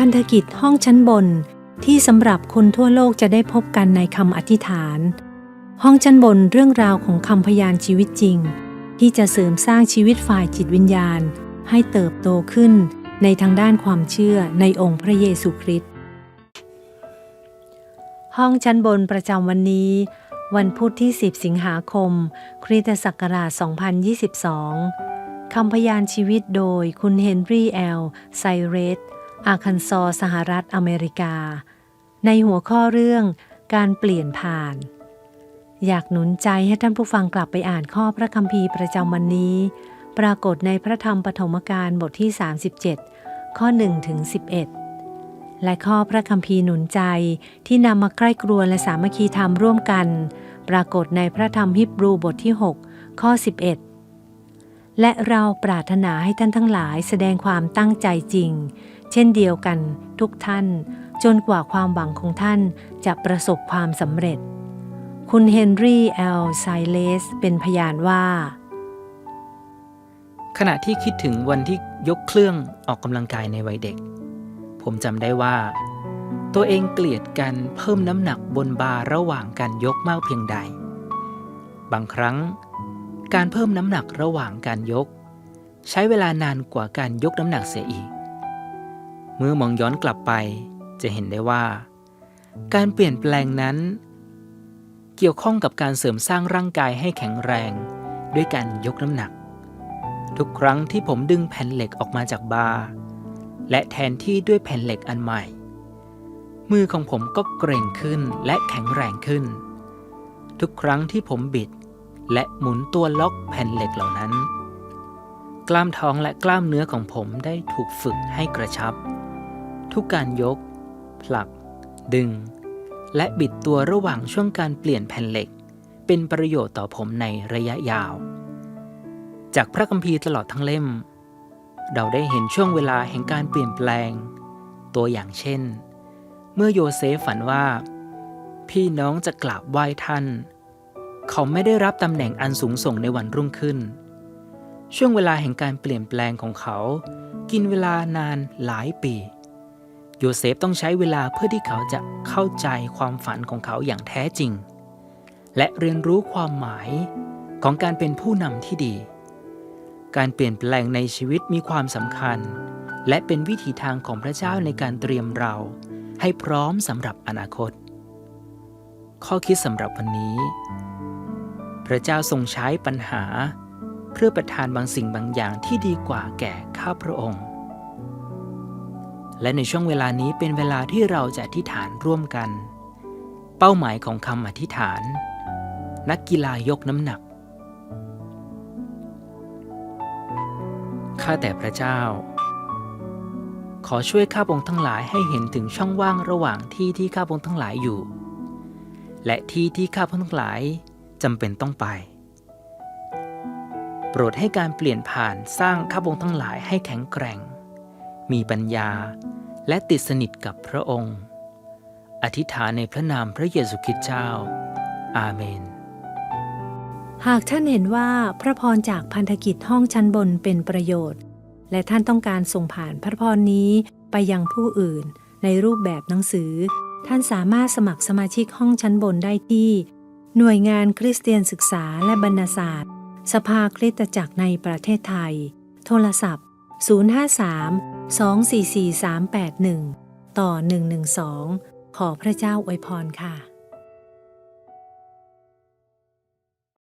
พันธกิจห้องชั้นบน ที่สำหรับคนทั่วโลกจะได้พบกันในคำอธิษฐาน ห้องชั้นบนเรื่องราวของคำพยานชีวิตจริง ที่จะเสริมสร้างชีวิตฝ่ายจิตวิญญาณ ให้เติบโตขึ้นในทางด้านความเชื่อในองค์พระเยซูคริสต์ห้องชั้นบนประจำวันนี้ วันพุธที่ 10 สิงหาคม คริสตศักราช 2022 คำพยานชีวิตโดยคุณเฮนรี่แอลไซเรส อาคันซอสหรัฐอเมริกา ในหัวข้อเรื่องการเปลี่ยนผ่าน อยากหนุนใจให้ท่านผู้ฟังกลับไปอ่านข้อพระคัมภีร์ประจำวันนี้ ปรากฏในพระธรรมปฐมกาลบทที่ 37 ข้อ1ถึง11 และข้อพระคัมภีร์หนุนใจที่นำมาใกล้กรวนและสามัคคีธรรมร่วมกัน ปรากฏในพระธรรมฮิบรูบทที่ 6 ข้อ 11และเราปรารถนาให้ท่านทั้งหลายแสดงความตั้งใจจริง เช่นเดียวกันทุกท่าน จนกว่าความหวังของท่านจะประสบความสำเร็จ คุณเฮนรี่แอลไซเลสเป็นพยานว่า ขณะที่คิดถึงวันที่ยกเครื่องออกกำลังกายในวัยเด็ก ผมจำได้ว่า ตัวเองเกลียดการเพิ่มน้ำหนักบนบาร์ระหว่างการยกมากเพียงใด บางครั้ง การเพิ่มน้ำหนักระหว่างการยก ใช้เวลานานกว่าการยกน้ำหนักเสียอีก เมื่อมองย้อนกลับไปจะเห็นได้ว่า การเปลี่ยนแปลงนั้น เกี่ยวข้องกับการเสริมสร้างร่างกายให้แข็งแรง ด้วยการยกน้ำหนัก ทุกครั้งที่ผมดึงแผ่นเหล็กออกมาจากบาร์และแทนที่ด้วยแผ่นเหล็กอันใหม่ มือของผมก็เกร็งขึ้นและแข็งแรงขึ้น ทุกครั้งที่ผมบิด และหมุนตัวล็อกแผ่นเหล็กเหล่านั้น กล้ามท้องและกล้ามเนื้อของผมได้ถูกฝึกให้กระชับ ทุกการยก ผลัก ดึง และบิดตัวระหว่างช่วงการเปลี่ยนแผ่นเหล็ก เป็นประโยชน์ต่อผมในระยะยาว จากพระคัมภีร์ตลอดทั้งเล่ม เราได้เห็นช่วงเวลาแห่งการเปลี่ยนแปลง ตัวอย่างเช่น เมื่อโยเซฟฝันว่า พี่น้องจะกราบไหว้ท่าน เขาไม่ได้รับตำแหน่งอันสูงส่งในวันรุ่งขึ้น ช่วงเวลาแห่งการเปลี่ยนแปลงของเขากินเวลานานหลายปี โยเซฟต้องใช้เวลาเพื่อที่เขาจะเข้าใจความฝันของเขาอย่างแท้จริง และเรียนรู้ความหมายของการเป็นผู้นำที่ดี การเปลี่ยนแปลงในชีวิตมีความสำคัญ และเป็นวิถีทางของพระเจ้าในการเตรียมเรา ให้พร้อมสำหรับอนาคต ข้อคิดสำหรับวันนี้ พระเจ้าทรงใช้ปัญหา เพื่อประทานบางสิ่งบางอย่างที่ดีกว่าแก่ข้าพระองค์ และในช่วงเวลานี้เป็นเวลาที่เราจะอธิษฐานร่วมกัน เป้าหมายของคำอธิษฐาน นักกีฬายกน้ำหนัก ข้าแต่พระเจ้า ขอช่วยข้าพงทั้งหลายให้เห็นถึงช่องว่างระหว่างที่ที่ข้าพงทั้งหลายอยู่ และที่ที่ข้าพงทั้งหลายจำเป็นต้องไป โปรดให้การเปลี่ยนผ่านสร้างข้าพงทั้งหลายให้แข็งแกร่ง มีปัญญา และติดสนิทกับพระองค์ อธิษฐานในพระนามพระเยซูคริสต์เจ้า อาเมน หากท่านเห็นว่าพระพรจากพันธกิจห้องชั้นบนเป็นประโยชน์ และท่านต้องการส่งผ่านพระพรนี้ไปยังผู้อื่น ในรูปแบบหนังสือ ท่านสามารถสมัครสมาชิกห้องชั้นบนได้ที่ หน่วยงานคริสเตียนศึกษาและบรรณศาสตร์ สภาคริสตจักรในประเทศไทย โทรศัพท์ 053 244 381 ต่อ 112 ขอพระเจ้าอวยพรค่ะ